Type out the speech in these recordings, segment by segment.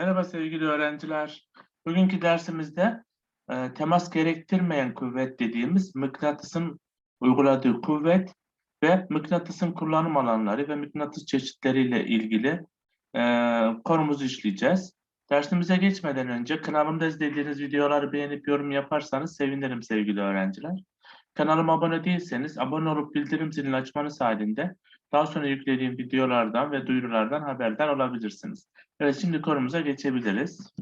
Merhaba sevgili öğrenciler. Bugünkü dersimizde e, temas gerektirmeyen kuvvet dediğimiz mıknatısın uyguladığı kuvvet ve mıknatısın kullanım alanları ve mıknatıs çeşitleriyle ilgili e, konumuzu işleyeceğiz. Dersimize geçmeden önce kanalımda izlediğiniz videoları beğenip yorum yaparsanız sevinirim sevgili öğrenciler. Kanalıma abone değilseniz abone olup bildirim zilini açmanız halinde daha sonra yüklediğim videolardan ve duyurulardan haberdar olabilirsiniz. Evet şimdi konumuza geçebiliriz.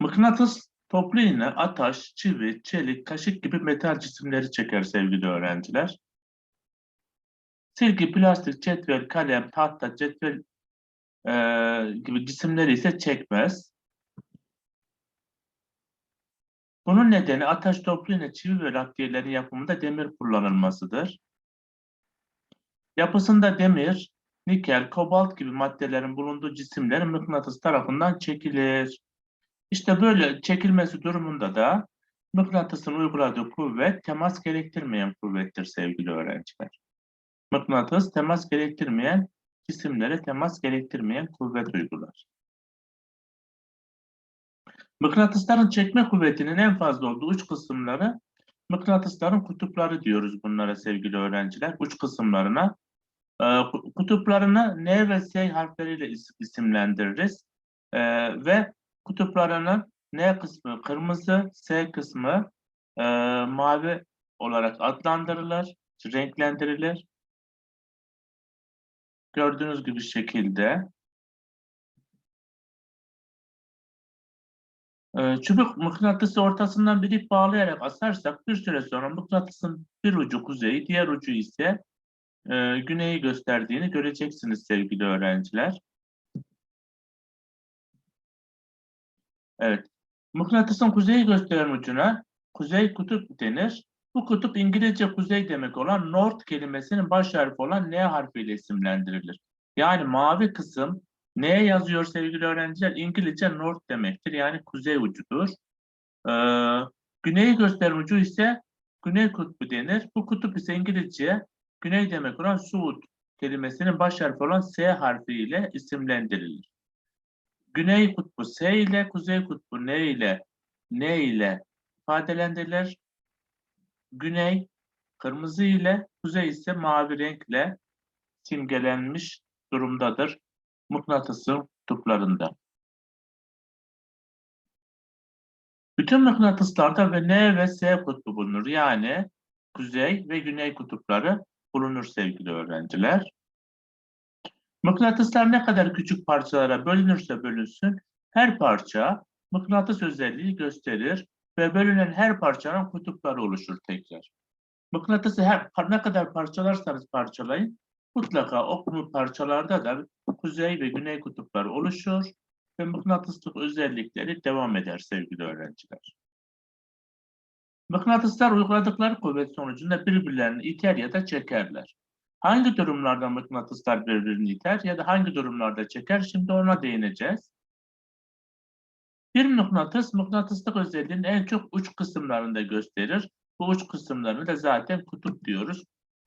Mıknatıs toplu iğne, ataş, çivi, çelik, kaşık gibi metal cisimleri çeker sevgili öğrenciler. Silgi, plastik, cetvel, kalem, tahta, cetvel eee, gibi cisimleri ise çekmez. Bunun nedeni ataş, toplu iğne, çivi ve laktiyelerin yapımında demir kullanılmasıdır. Yapısında demir, nikel, kobalt gibi maddelerin bulunduğu cisimler mıknatıs tarafından çekilir. İşte böyle çekilmesi durumunda da mıknatısın uyguladığı kuvvet temas gerektirmeyen kuvvettir sevgili öğrenciler. Mıknatıs temas gerektirmeyen cisimlere temas gerektirmeyen kuvvet uygular. Mıknatısların çekme kuvvetinin en fazla olduğu uç kısımları mıknatısların kutupları diyoruz bunlara sevgili öğrenciler. Uç kısımlarına kutuplarını N ve S harfleriyle is- isimlendiririz. E, ve kutuplarının N kısmı kırmızı, S kısmı e, mavi olarak adlandırılır, renklendirilir. Gördüğünüz gibi şekilde. Ee, çubuk mıknatısı ortasından bir ip bağlayarak asarsak bir süre sonra mıknatısın bir ucu kuzeyi, diğer ucu ise e, güneyi gösterdiğini göreceksiniz sevgili öğrenciler. Evet. Mıknatısın kuzeyi gösteren ucuna kuzey kutup denir. Bu kutup İngilizce kuzey demek olan north kelimesinin baş harfi olan N harfiyle isimlendirilir. Yani mavi kısım N yazıyor sevgili öğrenciler. İngilizce north demektir. Yani kuzey ucudur. Ee, güneyi gösteren ucu ise güney kutbu denir. Bu kutup ise İngilizce güney demek olan suud kelimesinin baş harfi olan S harfiyle isimlendirilir. Güney kutbu S ile, kuzey kutbu N ile, N ile ifadelendirilir. Güney kırmızı ile, kuzey ise mavi renkle simgelenmiş durumdadır mıknatısın kutuplarında. Bütün mıknatıslarda ve N ve S kutbu bulunur. Yani kuzey ve güney kutupları bulunur sevgili öğrenciler. Mıknatıslar ne kadar küçük parçalara bölünürse bölünsün, her parça mıknatıs özelliği gösterir ve bölünen her parçanın kutupları oluşur tekrar. Mıknatısı her ne kadar parçalarsanız parçalayın, mutlaka o parçalarda da kuzey ve güney kutupları oluşur ve mıknatıslık özellikleri devam eder sevgili öğrenciler. Mıknatıslar uyguladıkları kuvvet sonucunda birbirlerini iter ya da çekerler. Hangi durumlarda mıknatıslar birbirini iter ya da hangi durumlarda çeker? Şimdi ona değineceğiz. Bir mıknatıs, mıknatıslık özelliğini en çok uç kısımlarında gösterir. Bu uç kısımlarını da zaten kutup diyoruz.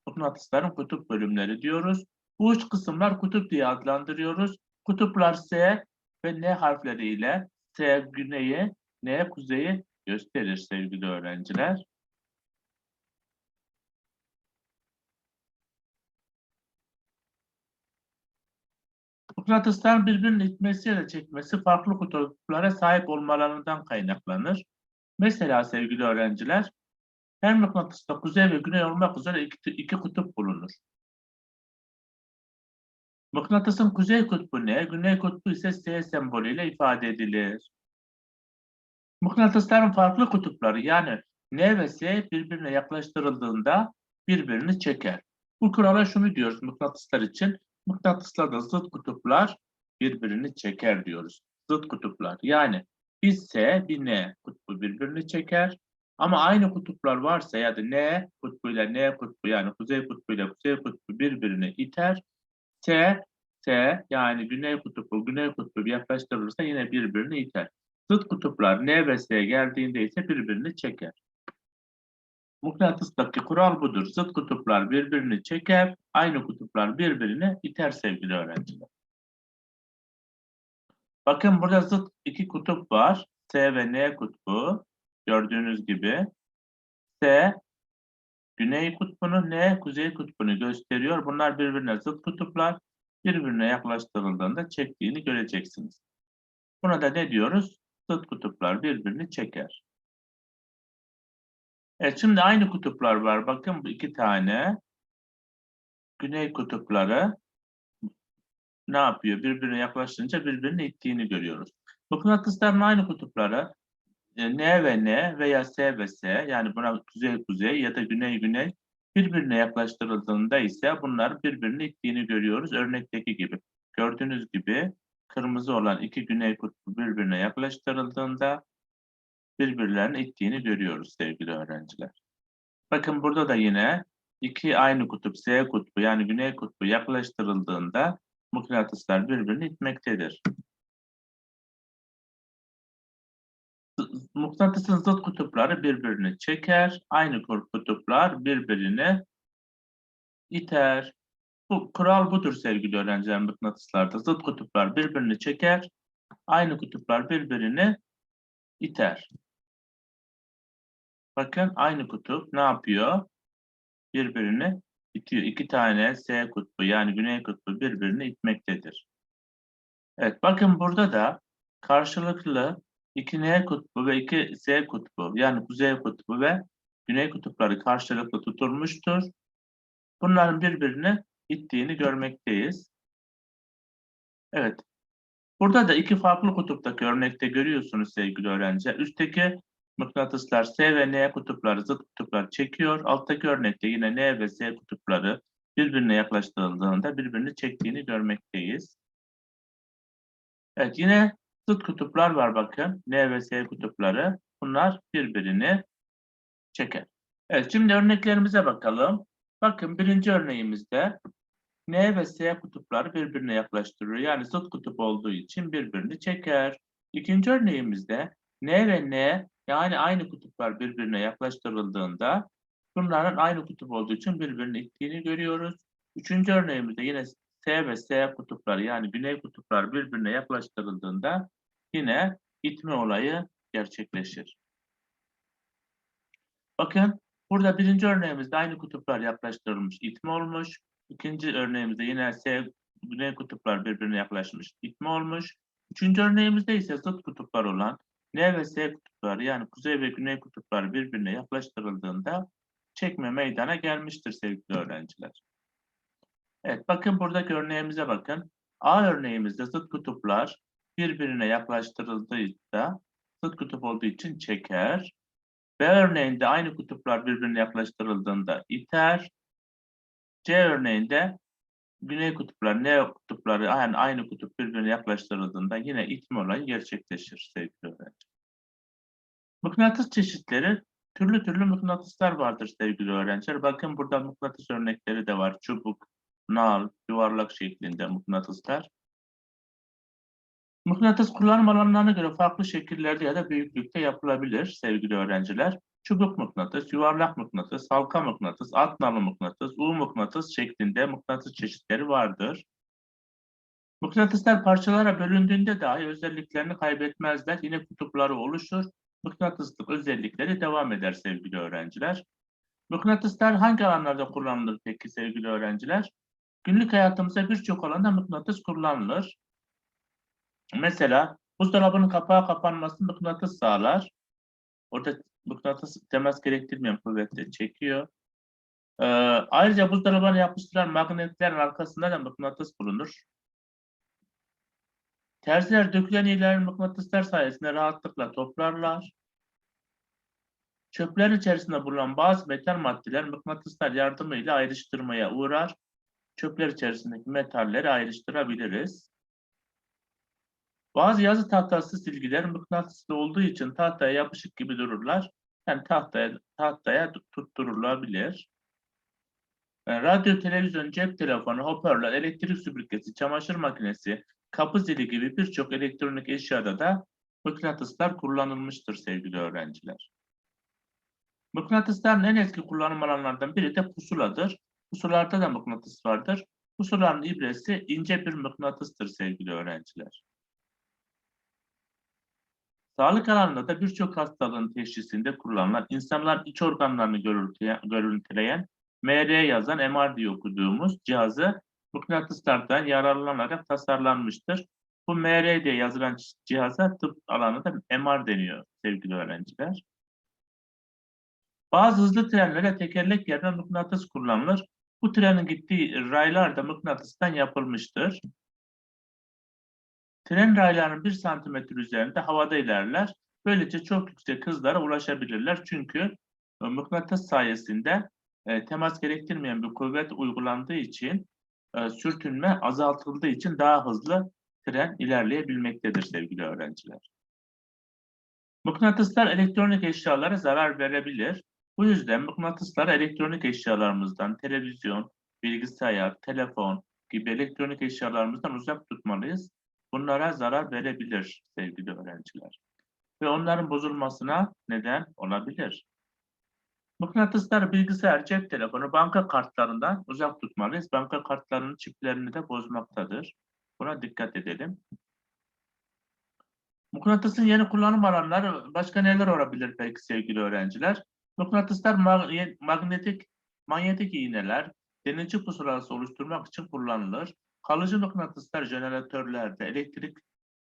Mıknatısların kutup bölümleri diyoruz. Bu uç kısımlar kutup diye adlandırıyoruz. Kutuplar S ve N harfleriyle S güneyi, N kuzeyi gösterir sevgili öğrenciler. Mıknatısların birbirini itmesi ya da çekmesi farklı kutuplara sahip olmalarından kaynaklanır. Mesela sevgili öğrenciler, her mıknatısta kuzey ve güney olmak üzere iki, iki kutup bulunur. Mıknatısın kuzey kutbu ne, güney kutbu ise S sembolüyle ifade edilir. Mıknatısların farklı kutupları yani N ve S birbirine yaklaştırıldığında birbirini çeker. Bu kurala şunu diyoruz mıknatıslar için. Mıknatıslarda zıt kutuplar birbirini çeker diyoruz. Zıt kutuplar. Yani bir S, bir N kutbu birbirini çeker. Ama aynı kutuplar varsa ya da N kutbuyla N kutbu yani kuzey kutbuyla kuzey kutbu birbirini iter. S, S yani güney kutbu, güney kutbu yaklaştırılırsa yine birbirini iter. Zıt kutuplar N ve S geldiğinde ise birbirini çeker. Mıknatıstaki kural budur. Zıt kutuplar birbirini çeker, aynı kutuplar birbirini iter sevgili öğrenciler. Bakın burada zıt iki kutup var. S ve N kutbu. Gördüğünüz gibi. S güney kutbunu, N kuzey kutbunu gösteriyor. Bunlar birbirine zıt kutuplar. Birbirine yaklaştırıldığında çektiğini göreceksiniz. Buna da ne diyoruz? Zıt kutuplar birbirini çeker. Evet şimdi aynı kutuplar var. Bakın bu iki tane. Güney kutupları ne yapıyor? Birbirine yaklaşınca birbirini ittiğini görüyoruz. Mıknatısların aynı kutupları e, N ve N veya S ve S yani buna kuzey kuzey ya da güney güney birbirine yaklaştırıldığında ise bunlar birbirini ittiğini görüyoruz. Örnekteki gibi. Gördüğünüz gibi kırmızı olan iki güney kutbu birbirine yaklaştırıldığında birbirlerini ittiğini görüyoruz sevgili öğrenciler. Bakın burada da yine iki aynı kutup S kutbu yani güney kutbu yaklaştırıldığında mıknatıslar birbirini itmektedir. Z- Mıknatısın zıt kutupları birbirini çeker, aynı kutuplar birbirini iter. Bu kural budur sevgili öğrenciler mıknatıslarda. Zıt kutuplar birbirini çeker, aynı kutuplar birbirini iter. Bakın aynı kutup ne yapıyor? Birbirini itiyor. İki tane S kutbu yani güney kutbu birbirini itmektedir. Evet bakın burada da karşılıklı iki N kutbu ve iki S kutbu yani kuzey kutbu ve güney kutupları karşılıklı tutulmuştur. Bunların birbirini ittiğini görmekteyiz. Evet. Burada da iki farklı kutuptaki örnekte görüyorsunuz sevgili öğrenciler. Üstteki mıknatıslar S ve N kutupları zıt kutuplar çekiyor. Alttaki örnekte yine N ve S kutupları birbirine yaklaştırıldığında birbirini çektiğini görmekteyiz. Evet yine zıt kutuplar var bakın. N ve S kutupları. Bunlar birbirini çeker. Evet şimdi örneklerimize bakalım. Bakın birinci örneğimizde N ve S kutupları birbirine yaklaştırıyor. Yani zıt kutup olduğu için birbirini çeker. İkinci örneğimizde N ve N yani aynı kutuplar birbirine yaklaştırıldığında bunların aynı kutup olduğu için birbirini ittiğini görüyoruz. Üçüncü örneğimizde yine S ve S kutupları yani güney kutuplar birbirine yaklaştırıldığında yine itme olayı gerçekleşir. Bakın burada birinci örneğimizde aynı kutuplar yaklaştırılmış itme olmuş. İkinci örneğimizde yine S güney kutuplar birbirine yaklaşmış itme olmuş. Üçüncü örneğimizde ise zıt kutuplar olan N ve S kutupları yani kuzey ve güney kutupları birbirine yaklaştırıldığında çekme meydana gelmiştir sevgili öğrenciler. Evet bakın buradaki örneğimize bakın. A örneğimizde zıt kutuplar birbirine yaklaştırıldığında zıt kutup olduğu için çeker. B örneğinde aynı kutuplar birbirine yaklaştırıldığında iter. C örneğinde güney kutuplar, N kutupları yani aynı kutup birbirine yaklaştırıldığında yine itme olayı gerçekleşir sevgili öğrenci. Mıknatıs çeşitleri türlü türlü mıknatıslar vardır sevgili öğrenciler. Bakın burada mıknatıs örnekleri de var. Çubuk, nal, yuvarlak şeklinde mıknatıslar. Mıknatıs kullanım alanlarına göre farklı şekillerde ya da büyüklükte yapılabilir sevgili öğrenciler. Çubuk mıknatıs, yuvarlak mıknatıs, halka mıknatıs, alt nalı mıknatıs, U mıknatıs şeklinde mıknatıs çeşitleri vardır. Mıknatıslar parçalara bölündüğünde dahi özelliklerini kaybetmezler. Yine kutupları oluşur. Mıknatıslık özellikleri devam eder sevgili öğrenciler. Mıknatıslar hangi alanlarda kullanılır peki sevgili öğrenciler? Günlük hayatımızda birçok alanda mıknatıs kullanılır. Mesela buzdolabının kapağı kapanması mıknatıs sağlar. Orada mıknatıs temas gerektirmeyen kuvvetle çekiyor. Ee, ayrıca buzdolabına yapıştırılan magnetlerin arkasında da mıknatıs bulunur. Terziler dökülen iğneleri mıknatıslar sayesinde rahatlıkla toplarlar. Çöplerin içerisinde bulunan bazı metal maddeler mıknatıslar yardımıyla ayrıştırmaya uğrar. Çöpler içerisindeki metalleri ayrıştırabiliriz. Bazı yazı tahtası silgiler mıknatıslı olduğu için tahtaya yapışık gibi dururlar. Yani tahtaya, tahtaya tutturulabilir. Yani radyo, televizyon, cep telefonu, hoparlör, elektrik süpürgesi, çamaşır makinesi, kapı zili gibi birçok elektronik eşyada da mıknatıslar kullanılmıştır sevgili öğrenciler. Mıknatısların en eski kullanım alanlarından biri de pusuladır. Pusularda da mıknatıs vardır. Pusulanın ibresi ince bir mıknatıstır sevgili öğrenciler. Sağlık alanında da birçok hastalığın teşhisinde kullanılan, insanların iç organlarını görüntüleyen MR yazan MR diye okuduğumuz cihazı mıknatıslardan yararlanarak tasarlanmıştır. Bu MR diye yazılan cihaza tıp alanında MR deniyor sevgili öğrenciler. Bazı hızlı trenlere tekerlek yerine mıknatıs kullanılır. Bu trenin gittiği raylar da mıknatıstan yapılmıştır. Tren raylarının 1 santimetre üzerinde havada ilerler. Böylece çok yüksek hızlara ulaşabilirler. Çünkü e, mıknatıs sayesinde e, temas gerektirmeyen bir kuvvet uygulandığı için e, sürtünme azaltıldığı için daha hızlı tren ilerleyebilmektedir sevgili öğrenciler. Mıknatıslar elektronik eşyalara zarar verebilir. Bu yüzden mıknatısları elektronik eşyalarımızdan, televizyon, bilgisayar, telefon gibi elektronik eşyalarımızdan uzak tutmalıyız. Bunlara zarar verebilir sevgili öğrenciler. Ve onların bozulmasına neden olabilir. Mıknatıslar bilgisayar, cep telefonu, banka kartlarından uzak tutmalıyız. Banka kartlarının çiplerini de bozmaktadır. Buna dikkat edelim. Mıknatısın yeni kullanım alanları başka neler olabilir peki sevgili öğrenciler? Mıknatıslar mag- magnetik manyetik iğneler, denici pusulası oluşturmak için kullanılır. Kalıcı mıknatıslar jeneratörlerde, elektrik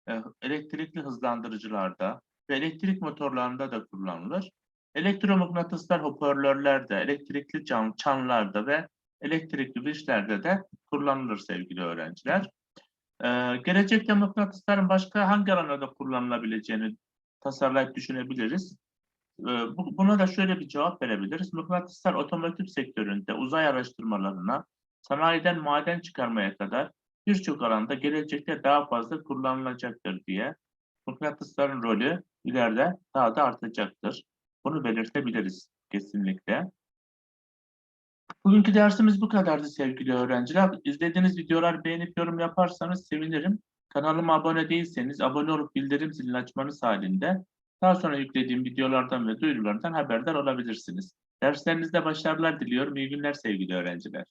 e, elektrikli hızlandırıcılarda ve elektrik motorlarında da kullanılır. Elektromıknatıslar hoparlörlerde, elektrikli cam, çanlarda ve elektrikli vişlerde de kullanılır sevgili öğrenciler. Ee, gelecekte mıknatısların başka hangi alanlarda kullanılabileceğini tasarlayıp düşünebiliriz. Ee, bu- buna da şöyle bir cevap verebiliriz. Mıknatıslar otomotiv sektöründe uzay araştırmalarına, sanayiden maden çıkarmaya kadar birçok alanda gelecekte daha fazla kullanılacaktır diye mıknatısların rolü ileride daha da artacaktır. Bunu belirtebiliriz kesinlikle. Bugünkü dersimiz bu kadardı sevgili öğrenciler. İzlediğiniz videolar beğenip yorum yaparsanız sevinirim. Kanalıma abone değilseniz abone olup bildirim zilini açmanız halinde daha sonra yüklediğim videolardan ve duyurulardan haberdar olabilirsiniz. Derslerinizde başarılar diliyorum. İyi günler sevgili öğrenciler.